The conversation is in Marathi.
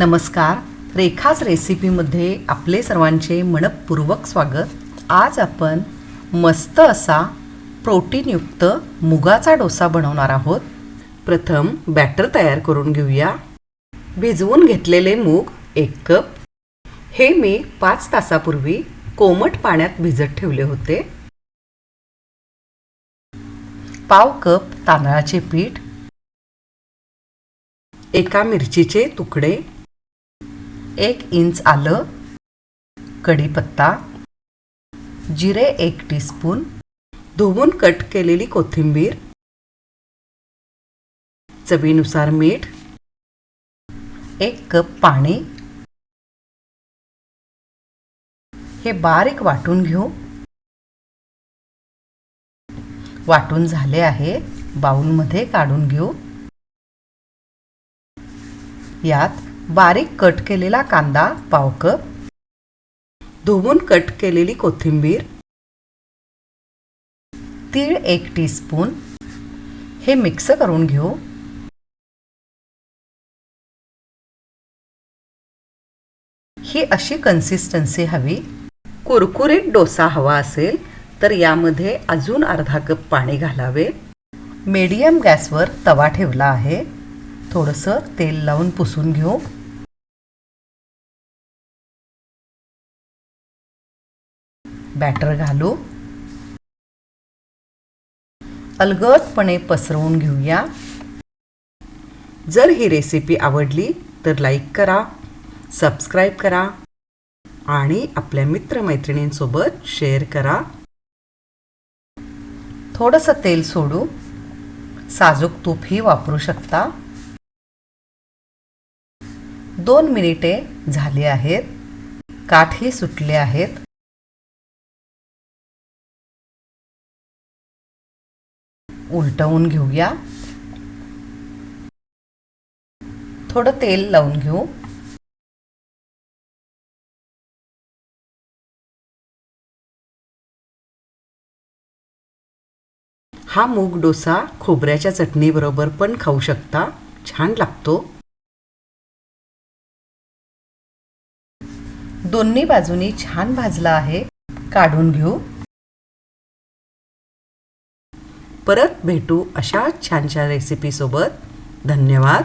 नमस्कार. रेखाच रेसिपीमध्ये आपले सर्वांचे मनपूर्वक स्वागत. आज आपण मस्त असा प्रोटीनयुक्त मुगाचा डोसा बनवणार आहोत. प्रथम बॅटर तयार करून घेऊया. भिजवून घेतलेले मूग एक कप. हे मी पाच तासापूर्वी कोमट पाण्यात भिजत ठेवले होते. पाव कप तांदळाचे पीठ. एका मिरचीचे तुकडे. एक इंच आलं. कढीपत्ता जिरे एक टीस्पून धुवून कट केलेली कोथिंबीर चवीनुसार मीठ एक कप पाणी. हे बारीक वाटून घेऊ. वाटून झाले आहे. बाउलमध्ये काढून घेऊ. यात बारीक कट केलेला कांदा पाव कप. धुवून कट केलेली कोथिंबीर. तीळ एक टीस्पून. हे मिक्स करून घेऊ. ही अशी कन्सिस्टन्सी हवी. कुरकुरीत डोसा हवा असेल तर यामध्ये अजून अर्धा कप पाणी घालावे. मीडियम गॅसवर तवा ठेवला आहे. थोडंसं तेल लावून पुसून घेऊ. बॅटर घालू. अलगदपणे पसरवून घेऊया. जर ही रेसिपी आवडली तर लाईक करा सबस्क्राईब करा आणि आपल्या मित्रमैत्रिणींसोबत शेअर करा. थोडंसं तेल सोडू. साजूक तूपही वापरू शकता. दोन मिनिटे झाली आहेत. काठही सुटले आहेत. उलटवून घेऊया. थोडं तेल लावून घेऊ. हा मूग डोसा खोबऱ्याच्या चटणीबरोबर पण खाऊ शकता. छान लागतो. दोन्ही बाजूनी छान भाजला आहे. काढून घेऊ. परत भेटू अशा छान छान रेसिपीसोबत धन्यवाद.